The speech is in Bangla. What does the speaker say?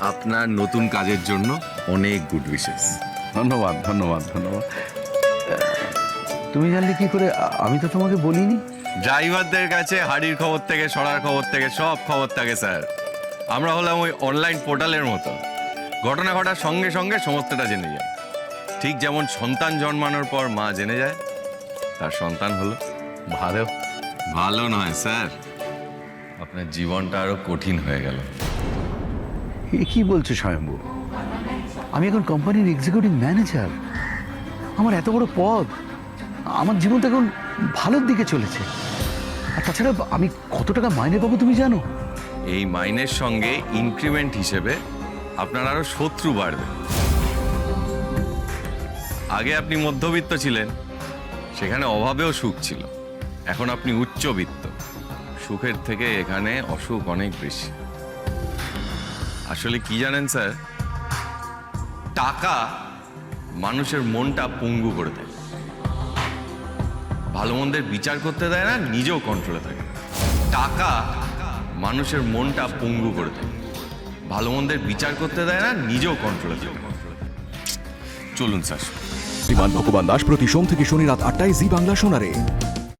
আপনার নতুন কাজের জন্য অনেক গুড উইশেস ধন্যবাদ ধন্যবাদ ধন্যবাদ। তুমি জানলে কি করে? আমি তো তোমাকে বলিনি। ড্রাইভারদের কাছে হাড়ির খবর থেকে সরার খবর থেকে সব খবর থাকে স্যার। আমরা হলাম ওই অনলাইন পোর্টালের মতো। ঘটনা ঘটার সঙ্গে সঙ্গে সমস্তটা জেনে যায়। ঠিক যেমন সন্তান জন্মানোর পর মা জেনে যায় তার সন্তান হলো ভালো। ভালো নয় স্যার। আপনার জীবনটা আরও কঠিন হয়ে গেল। কি বলছো স্বয়ম্ভু? আমি এখন কোম্পানির এক্সিকিউটিভ ম্যানেজার আমার এত বড় পদ। আমার জীবন তো এখন ভালোর দিকে চলেছে। আর তাছাড়া আমি কত টাকা মাইনে পাবো তুমি জানো? এই মাইনের সঙ্গে ইনক্রিমেন্ট হিসেবে আপনার আরও শত্রু বাড়বে। আগে আপনি মধ্যবিত্ত ছিলেন, সেখানে অভাবেও সুখ ছিল। এখন আপনি উচ্চবিত্ত। সুখের থেকে এখানে অসুখ অনেক বেশি। আসলে কি জানেন, স্যার? টাকা মানুষের মনটা পঙ্গু করে দেয়। ভালো মন্দের বিচার করতে দেয় না, নিজেও কন্ট্রোলে থাকে। টাকা মানুষের মনটা পঙ্গু করে দেয়। ভালো মন্দের বিচার করতে দেয় না, নিজেও কন্ট্রোলে থাকে। চলুন, স্যার। বিমান ভগবান দাস প্রতি সোম থেকে শনি রাত আটটায় জি বাংলা শোনারে